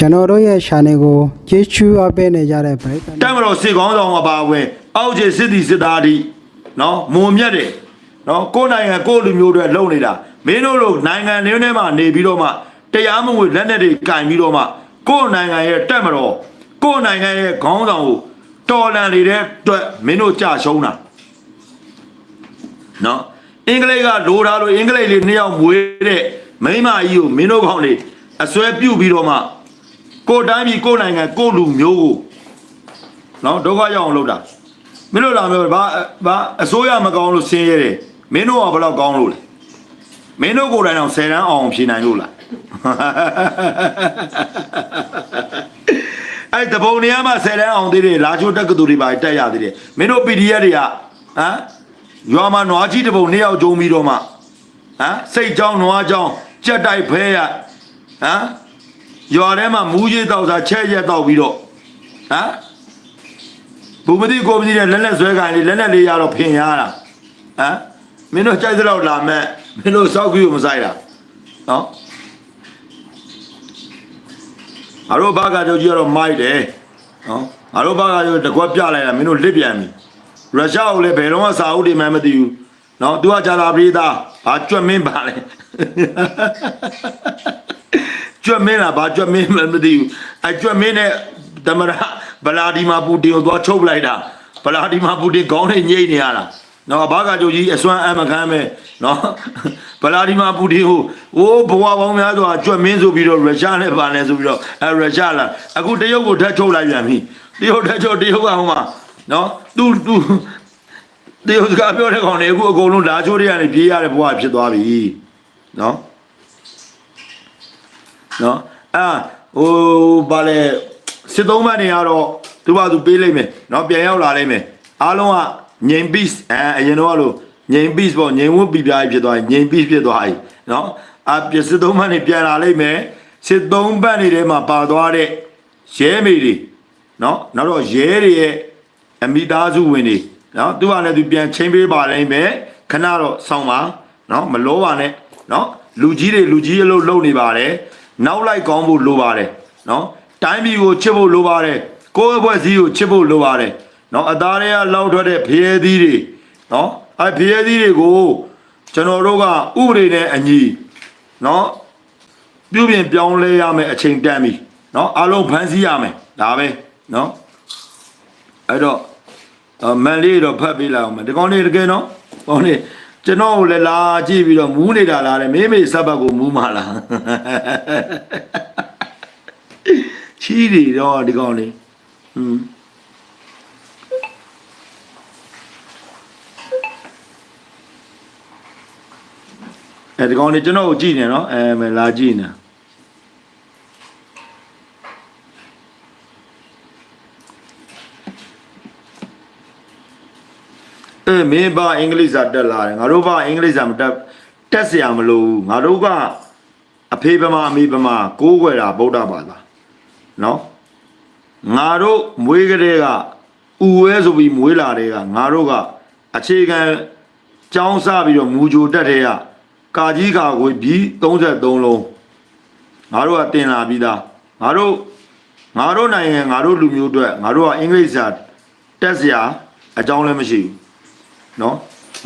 ကျွန်တော်တို့ရဲ့ channel ကိုကျေးဇူးအပ်ပေးနေကြတဲ့ပရိသတ်တက်မတော်စစ်ကောင်းဆောင်အပါအဝင်အောက်ခြေစစ်တီစစ်သားဒီနော်မုံမြတ်တယ်နော်ကိုယ်နိုင်ငံကိုယ်လူမျိုးတွေလုံနေတာမင်းတို့လိုနိုင်ငံရင်းထဲမှာနေပြီးတော့မှတရားမဝင်လက်နက်တွေကင်ပြီးတော့မှကိုယ်နိုင်ငံရဲ့တက်မတော်ကိုယ်နိုင်ငံရဲ့ခေါင်းဆောင်ကိုတော်လန်နေတဲ့အတွက်မင်းတို့ကြာရှုံးတာနော်အင်္ဂလိပ်ကလိုထားလို့အင်္ဂလိပ်လေးနှစ်ယောက်မွေးတဲ့မိန်းမကြီးကိုမင်းတို့ခေါင်းလေးအစွဲပြုတ်ပြီးတော့မှ ကိုယ်တိုင်းပြည်ကိုယ်နိုင်ငံကိုယ်လူမျိုးကိုနော်ဒုက္ခရောက်အောင်လုပ်တာမင်းတို့လာမျိုးဘာဘာအစိုးရမကောင်းလို့ဆင်းရဲတယ်မင်းတို့ကဘယ်တော့ကောင်းလို့လဲမင်းတို့ကိုယ်တိုင်တော့10တန်းအောင်ဖြေနိုင်လို့လားအဲ့တပုံနေရာမှာ10တန်းအောင်သေးတယ်လာချိုတက်ကတူတွေပါတက်ရသေးတယ်မင်းတို့ PDF တွေကဟမ်ရွာမှာနွားကြီးတပုံနှစ်ယောက်ကျုံပြီးတော့မှဟမ်စိတ်ကြောင်းနွားကြောင်းကြက်တိုက်ဖဲရဟမ် ရွာထဲမှာမူးကြီးတောက်စားချဲ့ရက်တောက်ပြီးတော့ဟမ်ဘူမတိကိုမတိနဲ့လက်လက်ဆွဲခိုင်းလေးလက်လက်လေးရတော့ဖင်ရတာဟမ်မင်းတို့ကြိုက်သလောက်လာမဲ့မင်းတို့စောက်ကြီးကိုမဆိုင်တာနော်အရောဘာကကြောကြီးကတော့မိုက်တယ်နော်အရောဘာကကြောတကွက်ပြလိုက်တာမင်းတို့လစ်ပြန်ပြီရုရှားကိုလည်းဘယ်တော့မှစာအုပ်တွေမှမသိဘူးနော်သူကဂျာလာပရိသဘာကြွက်မင်းပါလဲ ကြွက်မင်းလားဘာကြွက်မင်းမှမသိဘူးအဲကြွက်မင်းနဲ့သမရဗလာဒီမာပူတင်ကိုသွားချုပ်ပလိုက်တာဗလာဒီမာပူတင်ခေါင်းနဲ့ညိတ်နေရတာနော်ဘာကကြိုကြီးအစွမ်းအမခံမဲ့နော်ဗလာဒီမာပူတင်ကိုအိုးဘဝပေါင်းများစွာကြွက်မင်းဆိုပြီးတော့ရုရှားနဲ့ပါနေဆိုပြီးတော့အဲရုရှားလာအခုတရုတ်ကိုထက်ချုပ်လိုက်ပြန်ပြီတရုတ်ထက်ချုပ်တရုတ်ကဟိုမှာနော်သူသူတရုတ်ကပြောတဲ့ကောင်တွေအခုအကုန်လုံးလာချိုးတွေကနေပြေးရတဲ့ဘဝဖြစ်သွားပြီနော် နော်အာဟိုဘာလဲစစ်သုံးဘက်နေရတော့သူဘာသူပေးလိုက်မယ်နော်ပြန်ရောက်လာလိုက်မယ်အားလုံးကငိန် peace အဲအရင်တော့လို့ငိန် peace ပေါ့ငိန်ဝတ်ပြပြဖြစ်သွားပြီငိန် peace ဖြစ်သွားပြီနော်အာပြစစ်သုံးဘက်နေပြန်လာလိုက်မယ်စစ်သုံးဘက်နေထဲမှာပါသွားတဲ့ရဲမေတွေနော်နောက်တော့ရဲတွေရဲ့အမိသားစုဝင်တွေနော်သူကလည်းသူပြန်ချင်းပေးပါလိမ့်မယ်ခဏတော့စောင့်ပါနော်မလောပါနဲ့နော်လူကြီးတွေလူကြီးအလုပ်လုပ်နေပါတယ် နောက်လိုက်ကောင်းဖို့လိုပါတယ်နော်တိုင်းပြည်ကိုချစ်ဖို့လိုပါတယ်ကိုယ့်အပွဲစည်းကိုချစ်ဖို့လိုပါတယ်နော်အသားတွေကလောက်ထွက်တဲ့ဖျဲသီးတွေနော်အဲဖျဲသီးတွေကိုကျွန်တော်တို့ကဥပဒေနဲ့အညီနော်ပြုပြင်ပြောင်းလဲရမယ်အချိန်တန်ပြီနော်အလုံးဖန်ဆီးရမယ်ဒါပဲနော်အဲ့တော့မန်လေးတော့ဖတ်ပေးလိုက်အောင်မဒီကောင်းလေးတကယ်နော်ဟိုနေ့ ကျွန်တော်ကိုလည်းလာကြည့်ပြီးတော့မူးနေတာလားတဲ့မေးမေးစပ်ဘက်ကိုမူးမှလားချီးတွေတော့ဒီကောင်းလေးဟွန်းအဲဒီကောင်းလေးကျွန်တော်ကိုကြည့်နေနော်အဲမလာကြည့်နေ အဲမင်းဘာအင်္ဂလိပ်စာတက်လာတယ်ငါတို့ဘာအင်္ဂလိပ်စာမတက်တက်เสียမလို့ဘူးငါတို့ကအဖေဗမာအမေဗမာကိုးကွယ်တာဗုဒ္ဓဘာသာနော်ငါတို့မွေးကလေးကဥဝဲဆိုပြီးမွေးလာတဲ့ကငါတို့ကအခြေခံကျောင်းစပြီးတော့မူကြိုတက်တဲ့ကကာကြီးကာကိုပြီး33လုံးငါတို့ကတင်လာပြီးသားငါတို့ငါတို့နိုင်ငံငါတို့လူမျိုးအတွက်ငါတို့ကအင်္ဂလိပ်စာတက်เสียအကြောင်းလည်းမရှိဘူး နော်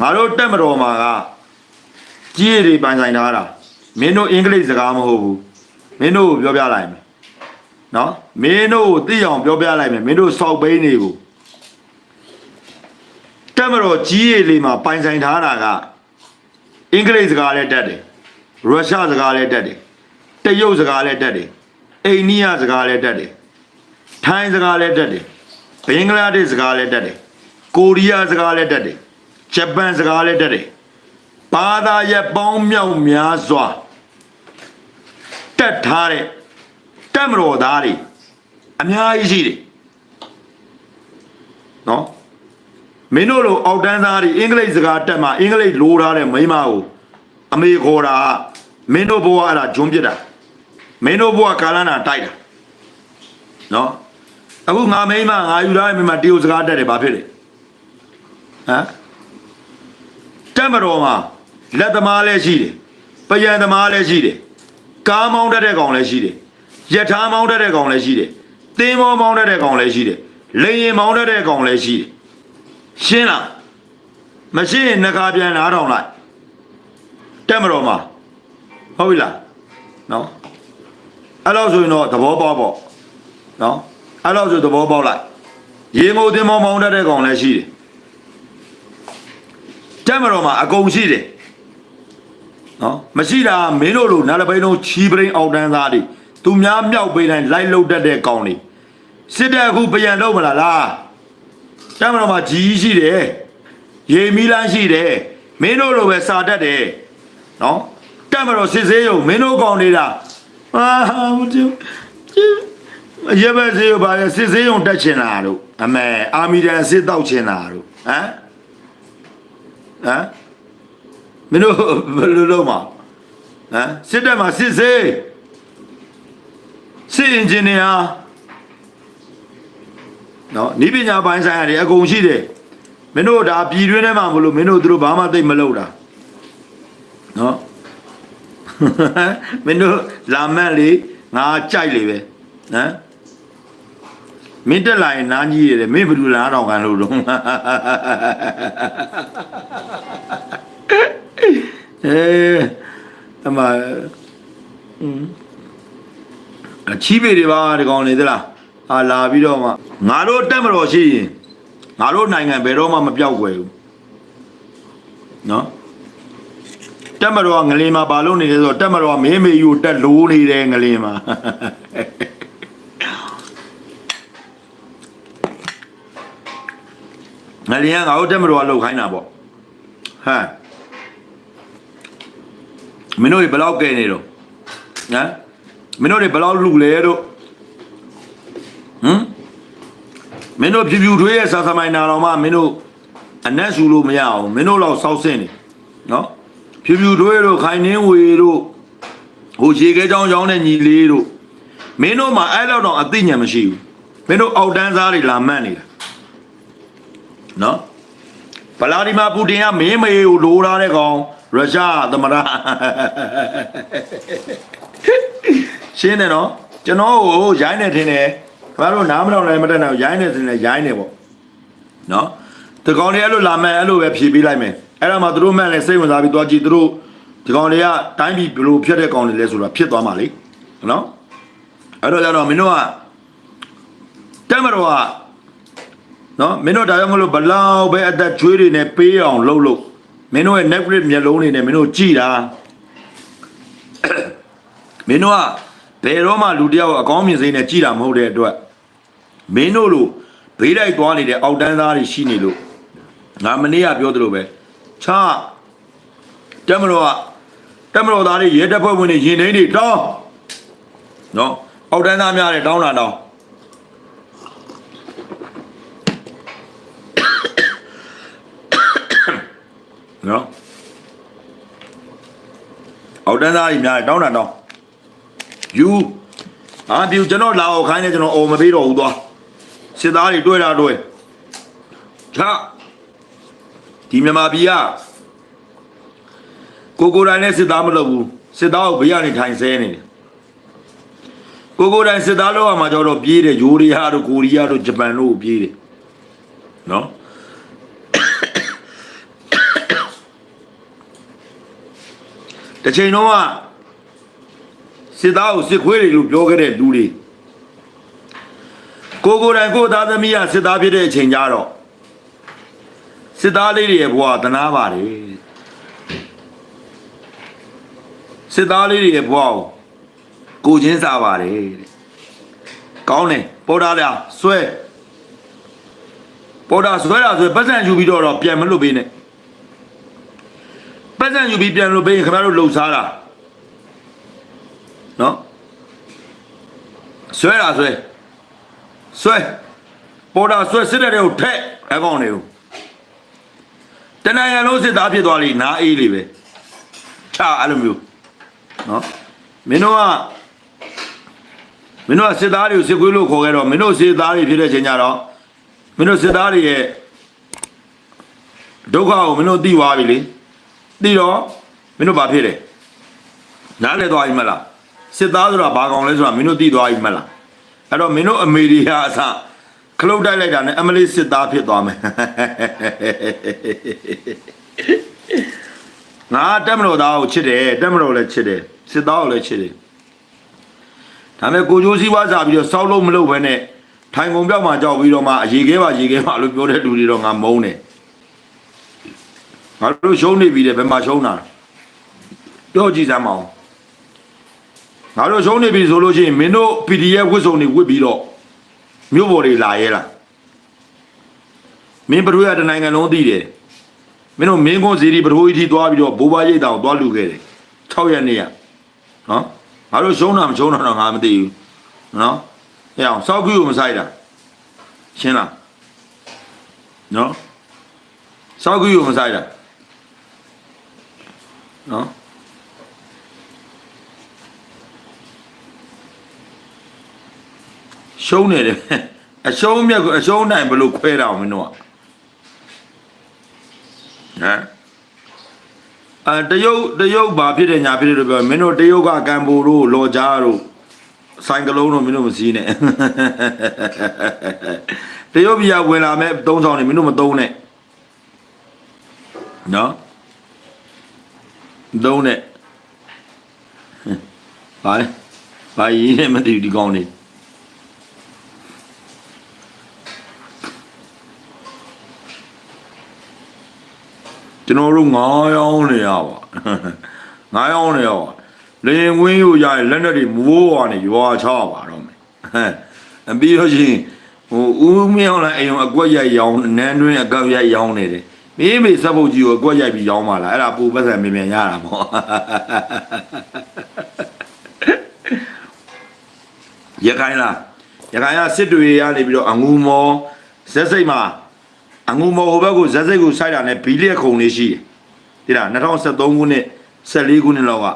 ငါတို့တက်မတော်မှာကကြီးရည်တွေပိုင်ဆိုင်ထားတာမင်းတို့အင်္ဂလိပ်စကားမဟုတ်ဘူးမင်းတို့ကိုပြောပြလိုက်မယ်နော်မင်းတို့ကိုသိအောင်ပြောပြလိုက်မယ်မင်းတို့စောက်ဘိန်းတွေကိုတက်မတော်ကြီးရည်လေးမှာပိုင်ဆိုင်ထားတာကအင်္ဂလိပ်စကားလည်းတက်တယ်ရုရှားစကားလည်းတက်တယ်တရုတ်စကားလည်းတက်တယ်အိန္ဒိယစကားလည်းတက်တယ်ထိုင်းစကားလည်းတက်တယ်ဘင်္ဂလားဒေ့ရှ်စကားလည်းတက်တယ်ကိုရီးယားစကားလည်းတက်တယ် ဂျပန်စကားလည်းတက်တယ်ဘာသာရပ်ပေါင်းမြောက်များစွာတက်ထားတဲ့တက်မတော်သားတွေအများကြီးရှိတယ်နော်မင်းတို့လိုအောက်တန်းသားတွေအင်္ဂလိပ်စကားတက်မှာအင်္ဂလိပ်လိုထားတဲ့မိန်းမကိုအမေခေါ်တာကမင်းတို့ဘဝအဲ့ဒါဂျွန်းပြစ်တာမင်းတို့ဘဝကာလနာတိုက်တာနော်အခုငါမိန်းမငါယူထားတဲ့မိန်းမတရုတ်စကားတက်တယ်ဘာဖြစ်လဲဟမ် တက်မတော်မှာလက်သမားလည်းရှိတယ်ပယံသမားလည်းရှိတယ်ကားမောင်းတတ်တဲ့ကောင်လည်းရှိတယ်ယထာမောင်းတတ်တဲ့ကောင်လည်းရှိတယ်သင်းမောမောင်းတတ်တဲ့ကောင်လည်းရှိတယ်လေရင်မောင်းတတ်တဲ့ကောင်လည်းရှိတယ်ရှင်းလားမရှိရင်နှခါပြန်နားထောင်လိုက်တက်မတော်မှာဟုတ်ပြီလားနော်အဲ့လောက်ဆိုရင်တော့သဘောပေါက်ပေါ့နော်အဲ့လောက်ဆိုသဘောပေါက်လိုက်ရေမိုသင်းမောမောင်းတတ်တဲ့ကောင်လည်းရှိတယ် တက်မတော်မှာအကုန်ရှိတယ်နော်မရှိတာမင်းတို့လိုနားလပိန်းလုံးချီပရင်းအောက်တန်းသားတွေသူများမြောက်ပေးတိုင်းလိုက်လုတ်တတ်တဲ့ကောင်တွေစစ်တဲ့အခုပြန်တော့မလားလားတက်မတော်မှာကြီးရှိတယ်ရေမီလန်းရှိတယ်မင်းတို့လိုပဲစာတတ်တယ်နော်တက်မတော်စစ်စေးရုံမင်းတို့ကောင်နေတာအာမတူရေပဲစေးရပါလေစစ်စေးရုံတက်ချင်တာတို့အမေအာမီတန်စစ်တောက်ချင်တာတို့ဟမ် ဟမ်မင်းတို့ဘယ်လိုလုပ်မှာဟမ်စစ်တက်မှာစစ်စေးစစ်အင်ဂျင်နီယာနော်ဤပညာပိုင်းဆိုင်ရာတွေအကုန်ရှိတယ်မင်းတို့ဒါပြည်တွင်းထဲမှာမလို့မင်းတို့သူတို့ဘာမှသိမလုပ်တာနော်မင်းတို့လာမက်လေငါကြိုက်လေပဲနော်မ င်းတက်လာရင်နားကြီးရတယ်မင်းဘယ်လိုလားတော့ကန်လို့တော့အဲအမอืมအချီးပေတွေပါဒီကောင်နေသလားအာလာပြီးတော့မှငါတို့တက်မတော်ရှိရင်ငါတို့နိုင်ငံဘယ်တော့မှမပြောက်ွယ်ဘူးနော်တက်မတော်ကငလင်မှာဘာလို့နေလဲဆိုတော့တက်မတော်ကမင်းမေယူတက်လိုးနေတယ်ငလင်မှာ ငလင်ကငါတို့တက်မတော်ကလှုပ်ခိုင်းတာပေါ့ဟမ်မင်းတို့တွေဘယ်လောက်ကဲနေတော့ဟမ်မင်းတို့တွေဘယ်လောက်လူလဲတို့ဟမ်မင်းတို့ဖြူဖြူထွေးရဲ့စာသမိုင်းနာတော်မှမင်းတို့အနက်ရှူလို့မရအောင်မင်းတို့လောက်စောက်စင်းနေနော်ဖြူဖြူထွေးတို့ခိုင်နှင်းဝေတို့ဟိုရေခဲချောင်းချောင်းတဲ့ညီလေးတို့မင်းတို့မှအဲ့လောက်တော့အသိဉာဏ်မရှိဘူးမင်းတို့အောက်တန်းစားတွေလာမှတ်နေတာ နော်ဗလာဒီမာပူတင်ကမင်းမေကိုလိုထားတဲ့ကောင်ရုရှားသမရရှင်းတယ်နော်ကျွန်တော်ကိုရိုင်းနေထင်တယ်ခင်ဗျားတို့နားမတော်လည်းမတက်နိုင်ဘူးရိုင်းနေထင်တယ်ရိုင်းနေပေါ့နော်ဒီကောင်တွေအဲ့လိုလာမယ်အဲ့လိုပဲဖြေပေးလိုက်မယ်အဲ့ဒါမှသူတို့မှန်လဲစိတ်ဝင်စားပြီးသွားကြည့်သူတို့ဒီကောင်တွေကတိုင်းပြည်ဘယ်လိုဖြစ်တဲ့ကောင်တွေလဲဆိုတာဖြစ်သွားမှာလေနော်အဲ့တော့ကြတော့မင်းတို့ကတက်မတော်က နော်မင်းတို့ဒါကြောင့်မလို့ဘလောက်ပဲအသက်ချွေးတွေနဲ့ပေးအောင်လှုပ်လို့မင်းတို့ရဲ့ Netflix မျက်လုံးတွေနဲ့မင်းတို့ကြည်တာမင်းတို့ကဘယ်တော့မှလူတယောက်အကောင်းမြင်စိတ်နဲ့ကြည်တာမဟုတ်တဲ့အတွက်မင်းတို့လိုဘေးတိုက်သွားနေတဲ့အောက်တန်းသားတွေရှိနေလို့ငါမနေ့ကပြောသလိုပဲချတက်မလို့ကတက်မလို့သားတွေရဲတပ်ဖွဲ့ဝင်တွေရင်နှိမ့်တွေတောင်းနော်အောက်တန်းသားများတယ်တောင်းတာတောင်း နော်အောက်တန်းသားကြီးများတယ်တောင်းတာတောင်းယူအာဒီကျွန်တော်လာအောင်ခိုင်းနေကျွန်တော်အော်မပေးတော့ဘူးသွားစစ်သားတွေတွေ့တာတွေ့ချဒီမြန်မာပြည်ကကိုကိုတိုင်းနဲ့စစ်သားမလုပ်ဘူးစစ်သားကိုဘေးကနေထိုင်ဆဲနေတယ်ကိုကိုတိုင်းစစ်သားလောက်ရမှာကျတော့ပြေးတယ်ယူရီးယားတို့ကိုရီးယားတို့ဂျပန်တို့ကိုပြေးတယ်နော် တစ်ချိန်တော့ကစစ်သားကိုစစ်ခွေးတွေလို့ပြောခဲ့တဲ့လူတွေကိုကိုယ်တိုင်ကိုယ်သားသမီးကစစ်သားဖြစ်တဲ့အချိန်ကြတော့စစ်သားလေးတွေရဲ့ဘဝတနာပါတယ်စစ်သားလေးတွေရဲ့ဘဝကိုကိုချင်းစားပါတယ်တဲ့ကောင်းတယ်ပေါ်တာလားဆွဲပေါ်တာဆွဲတာဆွဲပတ်စံယူပြီးတော့တော့ပြန်မလွတ်ပေးနဲ့ ပတ်စံယူပြီးပြန်လို့ပေးရင်ခင်ဗျားတို့လှုပ်ရှားတာနော်ဆွဲတာဆွဲဆွဲပေါ်တာဆွဲစစ်တဲ့တွေကိုထက်အကောင်တွေကိုတနင်္ဂနွေလုံးစစ်သားဖြစ်သွားလိနားအေးလေးပဲချအဲ့လိုမျိုးနော်မင်းတို့ကမင်းတို့ကစစ်သားတွေကိုစစ်ခွေးလို့ခေါ်ခဲ့တော့မင်းတို့စစ်သားတွေဖြစ်တဲ့ချိန်ကျတော့မင်းတို့စစ်သားတွေရဲ့ဒုက္ခကိုမင်းတို့သိသွားပြီလေ သိတော့မင်းတို့ဘာဖြစ်လဲနားလဲသွားပြီမလားစစ်သားဆိုတာဘာကောင်လဲဆိုတာမင်းတို့သိသွားပြီမလားအဲ့တော့မင်းတို့အမေရိကအစခလုတ်တိုက်လိုက်တာနဲ့အမလေးစစ်သားဖြစ်သွားမယ်ငါတက်မလို့သားကိုချစ်တယ်တက်မလို့လည်းချစ်တယ်စစ်သားကိုလည်းချစ်တယ်ဒါပေမဲ့ကိုကျိုးစည်းဝါးစားပြီးတော့စောက်လို့မလုပ်ဘဲနဲ့ထိုင်ကုန်ပြောက်မှကြောက်ပြီးတော့မှအရေခဲပါရေခဲပါလို့ပြောတဲ့လူတွေတော့ငါမုန်းတယ် ငါတို့ရှုံးနေပြီတဲ့ဘယ်မှာရှုံးတာလဲပြောကြည့်စမ်းမအောင်ငါတို့ရှုံးနေပြီဆိုလို့ရှိရင်မင်းတို့ PDF ဝစ်စုံတွေဝစ်ပြီးတော့မြို့ပေါ်တွေလာရဲလားမင်းဘရူရတနိုင်ငံလုံးသိတယ်မင်းတို့မင်းကွန်စီရီဘရိုကြီးထိသွားပြီးတော့ဘိုးဘွားရိတ်တောင်သွားလူခဲ့တယ်6ရက်နေ့ကနော်ငါတို့ရှုံးတာမရှုံးတာတော့ငါမသိဘူးနော်ဟဲ့အောင်စောက်ကူကိုမဆိုင်တာရှင်းလားနော်စောက်ကူကိုမဆိုင်တာ နော်ရှုံးနေတယ်အရှုံးမြတ်ကိုအရှုံးနိုင်ဘယ်လိုခွဲတာအောင်မင်းတို့ကဟမ်အဲတရုတ်တရုတ်ဘာဖြစ်တယ်ညာဖြစ်တယ်လို့ပြောမင်းတို့တရုတ်ကကမ်ဘူတို့လော်ဂျာတို့ဆိုင်ကလုံးတို့မင်းတို့မစည်းနဲ့တရုတ်ပြည်ကဝင်လာမဲ့သုံးဆောင်နေမင်းတို့မသုံးနဲ့နော် သုံးနဲ့ဘာလဲဘာရင်းနဲ့မသိဘူးဒီကောင်းနေကျွန်တော်တို့ငားရောင်းနေရပါငားရောင်းနေရပါလေရင်ဝင်းယူရရင်လက်နဲ့တွေမိုးဝါနေရွာချပါတော့မယ်ဟမ်ပြီးတော့ရှင်ဟိုဦးမြောင်းလိုက်အိမ်အောင်အကွက်ရိုက်ရောင်းနန်းတွင်းအကောက်ရိုက်ရောင်းနေတယ် မိမိစပ်ဖို့ကြီးကိုအကွက်ရိုက်ပြီးရောင်းပါလားအဲ့ဒါပူပတ်စံမြင်မြန်ရတာပေါ့ရခိုင်လားရခိုင်ကစစ်တွေရနေပြီးတော့အငူမောဇက်စိတ်မှာအငူမောဟိုဘက်ကိုဇက်စိတ်ကိုစိုက်တာနဲ့ဘီလက်ခုံလေးရှိတယ်တိလား2013ခုနှစ်14ခုနှစ်လောက်က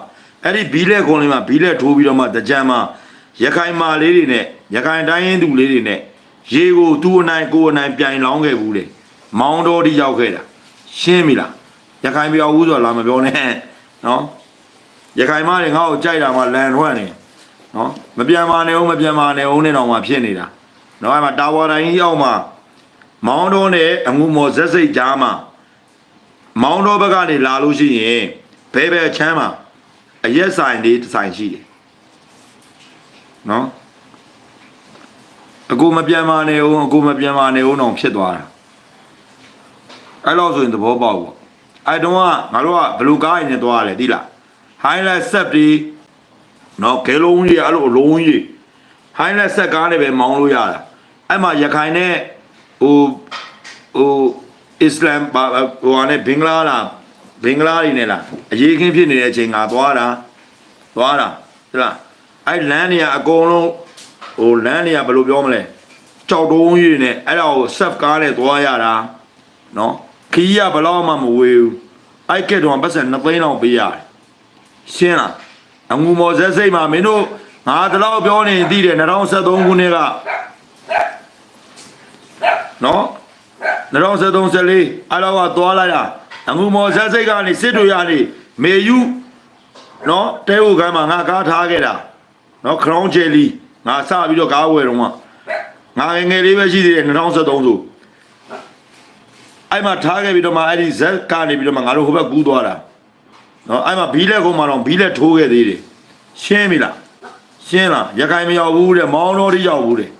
အဲ့ဒီဘီလက်ခုံလေးမှာဘီလက်ထိုးပြီးတော့မှတကြံမှာရခိုင်မာလေးတွေနဲ့ရခိုင်တိုင်းရင်းသူလေးတွေနဲ့ရေကိုသူ့အနိုင်ကိုယ်အနိုင်ပြိုင်လောင်းခဲ့ဘူးလေ မောင်းတော်တိရောက်ခဲ့တာရှင်းပြီလားရခိုင်ပြောက်ဘူးဆိုတော့လာမပြောနဲ့နော်ရခိုင်မတွေငါ့ကိုကြိုက်တာမှလန်ထွက်နေနော်မပြန်ပါနဲ့ဦးမပြန်ပါနဲ့ဦးနဲ့တော့မှဖြစ်နေတာနော်အဲ့မှာတာဝါတိုင်းကြီးရောက်မှမောင်းတော်နဲ့အငူမော်ဇက်စိတ်ကြားမှာမောင်းတော်ဘက်ကနေလာလို့ရှိရင်ဘဲဘဲချမ်းမှာအရက်ဆိုင်လေးတစ်ဆိုင်ရှိတယ်နော်အကူမပြန်ပါနဲ့ဦးအကူမပြန်ပါနဲ့ဦးတော့ဖြစ်သွားတာ အဲ့လောက်ဆိုရင်သဘောပေါက်ပေါ့အဲ့တုန်းကငါတို့ကဘလူကားရင်းနဲ့သွားရတယ်သိလား highlight set ဒီနော်ကဲလုံးကြီးအဲ့လိုအလုံးကြီး highlight set ကားနဲ့ပဲမောင်းလို့ရတာအဲ့မှာရခိုင်နဲ့ဟိုဟိုအစ္စလမ်ဘာဟိုဟာနဲ့ဘင်္ဂလားလားဘင်္ဂလားတွေနဲ့လားအရေးခင်းဖြစ်နေတဲ့အချိန်ငါသွားတာသွားတာဟုတ်လားအဲ့လမ်းတွေကအကုန်လုံးဟိုလမ်းတွေကဘယ်လိုပြောမလဲကြောက်တုံးကြီးတွေနဲ့အဲ့ဒါကို set ကားနဲ့သွားရတာနော် ခီးရဘယ်တော့မှမဝေးဘူးအဲ့ကဲတော့ပတ်စံ2သိန်းလောက်ပေးရတယ်ရှင်းလားအငူမော်ဇက်စိတ်မှာမင်းတို့ငါတလောက်ပြောနေသိတယ်2013ခုနှစ်ကနော်2013 14အဲ့လောက်ကသွားလိုက်တာအငူမော်ဇက်စိတ်ကနေစစ်တွေရနေမေယူနော်တဲဟုတ်ကမ်းမှာငါကားထားခဲ့တာနော်ခရောင်းချယ်လီငါစပြီးတော့ကားဝယ်တော့ကငါငယ်ငယ်လေးပဲရှိသေးတယ်2013ဆို အဲ့မှာထားခဲ့ပြီးတော့မှအဲ့ဒီဇက်ကနေပြီးတော့မှငါတို့ဟိုဘက်ကူးသွားတာနော်အဲ့မှာဘီးလက်ကုန်းမှာတော့ဘီးလက်ထိုးခဲ့သေးတယ်ရှင်းပြီလားရှင်းလားရခိုင်မရောက်ဘူးတဲ့မောင်းတော်တိရောက်ဘူးတဲ့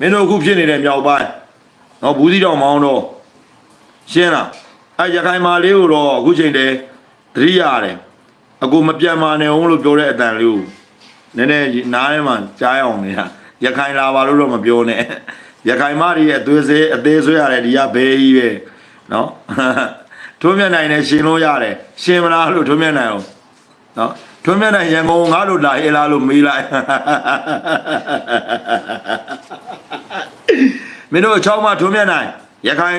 မင်းတို့အခုဖြစ်နေတဲ့မြောက်ပိုင်းနော်ဘူးစီတော်မောင်းတော်ရှင်းလားအဲ့ရခိုင်မာလေးကိုတော့အခုချိန်တည်းသတိရတယ်အကူမပြန်မာနဲ့အောင်လို့ပြောတဲ့အတန်လေးကိုနည်းနည်းနားထဲမှာကြားရအောင်နေတာရခိုင်လာပါလို့တော့မပြောနဲ့ရခိုင်မတွေရဲ့အသွေးစေးအသေးဆွဲရတယ်ဒီကဘဲကြီးပဲ နော်ထွန်းမြတ်နိုင်နဲ့ရှင်လို့ရတယ်ရှင်မလားလို့ထွန်းမြတ်နိုင်အောင်နော်ထွန်းမြတ်နိုင်ရန်ကုန်ငါတို့လာဟေးလားလို့မေးလိုက်မင်းတို့အချောင်းမထွန်းမြတ်နိုင်ရခိုင်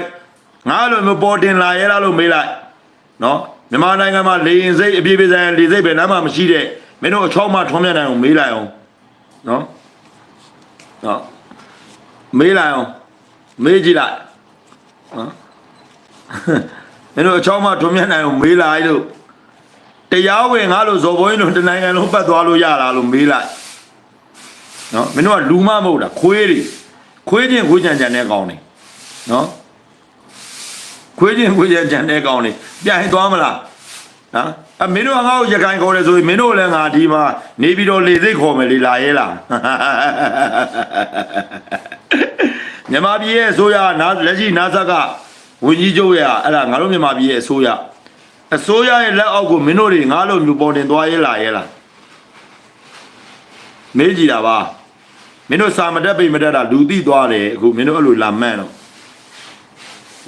ငါလိုမျိုးပေါ်တင်လာရဲလားလို့မေးလိုက်နော်မြန်မာနိုင်ငံမှာလေရင်စိတ်အပြည့်ပြည့်ဆိုင်လေစိတ်ပဲနားမှာမရှိတဲ့မင်းတို့အချောင်းမထွန်းမြတ်နိုင်အောင်မေးလိုက်အောင်နော်နော်မေးလိုက်အောင်မေးကြည့်လိုက်နော် မင်းတို့အချောင်းမထွန်းမြတ်နိုင်အောင်မေးလိုက်လို့တရားဝင်ငါလို့ဇော်ဘိုးင်းတို့တနိုင်ငံလုံးပတ်သွားလို့ရလားလို့မေးလိုက်နော်မင်းတို့ကလူမမဟုတ်တာခွေးတွေခွေးချင်းခွေးကြံကြံတဲ့ကောင်းနေနော်ခွေးချင်းခွေးကြံကြံတဲ့ကောင်းနေပြန်သွားမလားဟမ်အမင်းတို့ကငါ့ကိုရခိုင်ခေါ်တယ်ဆိုရင်မင်းတို့လည်းငါဒီမှာနေပြီးတော့လေစိတ်ခေါ်မယ်လေလာရဲလားမြန်မာပြည်ရဲ့အစိုးရနာလက်ရှိနာဆက်က ဝန်ကြီးချုပ်ရဲ့အဲ့ဒါငါတို့မြန်မာပြည်ရဲ့အစိုးရအစိုးရရဲ့လက်အောက်ကိုမင်းတို့တွေငါလိုမျိုးပေါ်တင်သွားရဲလားရဲလားမေးကြည့်တာပါမင်းတို့စာမတက်ပိတ်မတက်တာလူသိသွားတယ်အခုမင်းတို့အဲ့လိုလာမှန်းတော့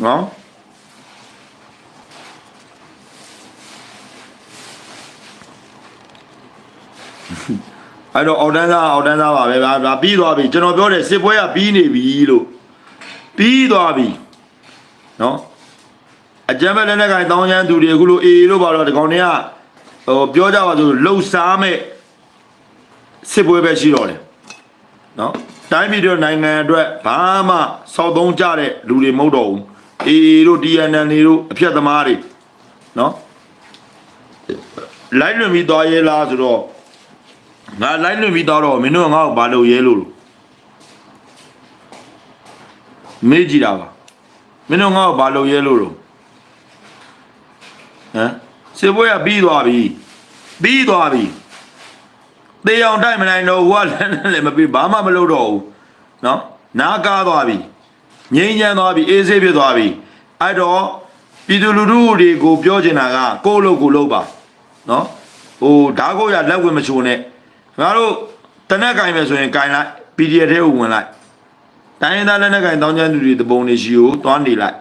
နော်အဲ့တော့အောက်တန်းသားအောက်တန်းသားပါပဲဗျာဒါပြီးသွားပြီကျွန်တော်ပြောတယ်စစ်ပွဲကပြီးနေပြီလို့ပြီးသွားပြီ နော်အကြမ်းဖက်လက်နက်ကိုင်တောင်းချမ်းသူတွေအခုလိုအေအေလို့ပါတော့ဒီကောင်တွေကဟိုပြောကြပါစို့လှုပ်ရှားမဲ့စစ်ပွဲပဲရှိတော့တယ်နော်တိုင်းပြည်တို့နိုင်ငံအတွက်ဘာမှစောက်သုံးကြတဲ့လူတွေမဟုတ်တော့ဘူးအေအေတို့ TNN တွေတို့အဖြတ်သမားတွေနော်လိုက်လွန်ပြီးသွားရဲလားဆိုတော့ငါလိုက်လွင်ပြီးတော့တော့မင်းတို့ကငါ့ကိုဘာလုပ်ရဲလို့လို့မေးကြည့်တာပါ မင်းတို့ငါ့ကိုဘာလုပ်ရဲလို့လို့ဟမ်စေပွဲကပြီးသွားပြီပြီးသွားပြီတေးအောင်တိုက်မနိုင်တော့ဟိုကလည်းလည်းမပြီးဘာမှမလုပ်တော့ဘူးနော်နားကားသွားပြီငြိမ်းချမ်းသွားပြီအေးဆေးဖြစ်သွားပြီအဲ့တော့ပြည်သူလူထုတွေကိုပြောချင်တာကကိုယ့်လို့ကိုယ်လုပ်ပါနော်ဟိုဓာတ်ကိုရလက်ဝင်မချိုးနဲ့ငါတို့တနက်ကင်ပဲဆိုရင်ကင်လိုက် PDF ထဲကိုဝင်လိုက် တိုင်းရင်းသားလက်နက်ကင်တောင်းကျမ်းသူတွေတပုံတွေရှိကိုသွားနေလိုက်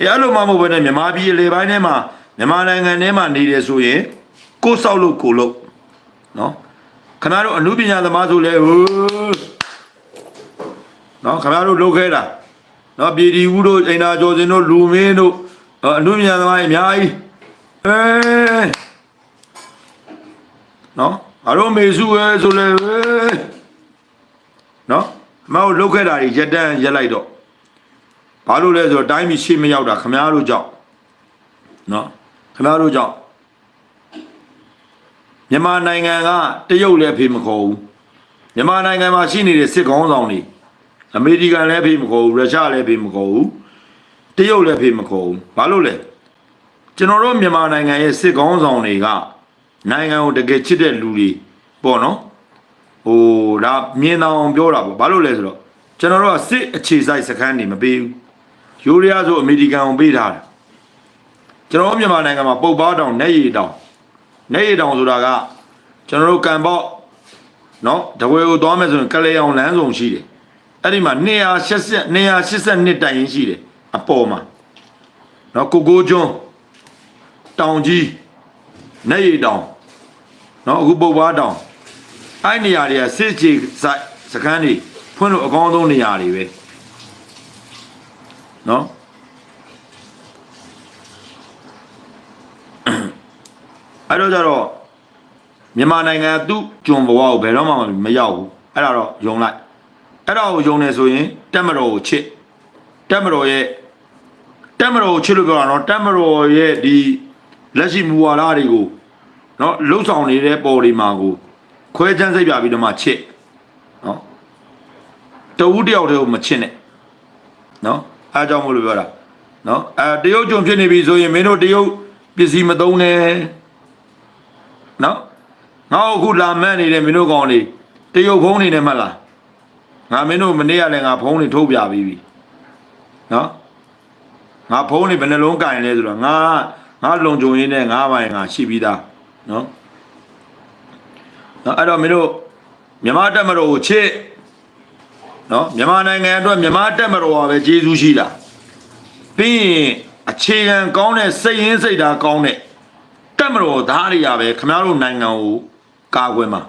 အဲအဲ့လိုမှမဟုတ်ဘဲနဲ့မြန်မာပြည်လေပိုင်းထဲမှာမြန်မာနိုင်ငံထဲမှာနေတယ်ဆိုရင်ကိုယ်ဆောက်လို့ကိုယ်လို့နော်ခင်ဗျားတို့အမှုပညာသမားဆိုလဲဟိုးနော်ခင်ဗျားတို့လုပ်ခဲ့တာနော်ပြည်တီဦးတို့အိမ်သာကျော်စင်တို့လူမင်းတို့နော်အမှုပညာသမားတွေအများကြီးအဲနော်ငါတို့မေစုရဲဆိုလဲပဲနော် အမေတို့လုတ်ခဲ့တာကြီးရက်တန်းရက်လိုက်တော့ဘာလို့လဲဆိုတော့တိုင်းပြည်ရှေ့မရောက်တာခမားတို့ကြောင့်နော်ခမားတို့ကြောင့်မြန်မာနိုင်ငံကတရုတ်လည်းဖေးမခေါ်ဘူးမြန်မာနိုင်ငံမှာရှိနေတဲ့စစ်ကောင်းဆောင်တွေအမေရိကန်လည်းဖေးမခေါ်ဘူးရုရှားလည်းဖေးမခေါ်ဘူးတရုတ်လည်းဖေးမခေါ်ဘူးဘာလို့လဲကျွန်တော်တို့မြန်မာနိုင်ငံရဲ့စစ်ကောင်းဆောင်တွေကနိုင်ငံကိုတကယ်ချစ်တဲ့လူတွေပေါ့နော် ဟိုဒါမြင်အောင်ပြောတာပေါ့ဘာလို့လဲဆိုတော့ကျွန်တော်တို့ကစစ်အခြေစိုက်စခန်းနေမပေးဘူးယူရီးယားဆိုအမေရိကန်ကိုပေးထားတယ်ကျွန်တော်တို့မြန်မာနိုင်ငံမှာပုတ်ပါတောင်နေရီတောင်နေရီတောင်ဆိုတာကကျွန်တော်တို့ကံပေါ့နော်တဝဲကိုသွားမယ်ဆိုရင်ကလေးအောင်လမ်းဆောင်ရှိတယ်အဲ့ဒီမှာ280 282တိုင်ရင်ရှိတယ်အပေါ်မှာနော်ကိုကိုကျွန်းတောင်ကြီးနေရီတောင်နော်အခုပုတ်ပွားတောင် အဲ့နေရာတွေကစစ်ချေစိုက်စကန်းတွေဖွင့်လို့အကောင်းဆုံးနေရာတွေပဲနော်အဲ့တော့ကြတော့မြန်မာနိုင်ငံသူ့ကျွန်ဘဝကိုဘယ်တော့မှမရောက်ဘူးအဲ့ဒါတော့ယုံလိုက်အဲ့ဒါကိုယုံနေဆိုရင်တက်မတော်ကိုချစ်တက်မတော်ရဲ့တက်မတော်ကိုချစ်လို့ပြောတာနော်တက်မတော်ရဲ့ဒီလက်ရှိမူဝါဒတွေကိုနော်လှုပ်ဆောင်နေတဲ့ပေါ်ဒီမှာကို ခွဲချမ်းစိတ်ပြပြီးတော့မှချစ်နော်တဝူးတယောက်တည်းကိုမချစ်နဲ့နော်အားကြောင့်မို့လို့ပြောတာနော်အဲတရုတ်ကြုံဖြစ်နေပြီဆိုရင်မင်းတို့တရုတ်ပစ္စည်းမသုံးနဲ့နော်ငါအခုလာမန်းနေတဲ့မင်းတို့ကောင်လေးတရုတ်ဖုံးနေတယ်မဟုတ်လားငါမင်းတို့မနေ့ကလည်းငါဖုံးနေထုတ်ပြပြီးပြီနော်ငါဖုံးနေဘယ်နှလုံးကင်လဲဆိုတော့ငါငါလုံကြုံရင်းနဲ့ငါးပိုင်းငါရှိပြီးသားနော် နော်အဲ့တော့မင်းတို့မြန်မာတက်မတော်ကိုချစ်နော်မြန်မာနိုင်ငံအတွက်မြန်မာတက်မတော်ကပဲကျေးဇူးရှိတာပြီးရင်အခြေခံကောင်းတဲ့စိတ်ရင်းစိတ်ဓာတ်ကောင်းတဲ့တက်မတော်သားတွေကပဲခမရတို့နိုင်ငံကိုကာကွယ်မှာ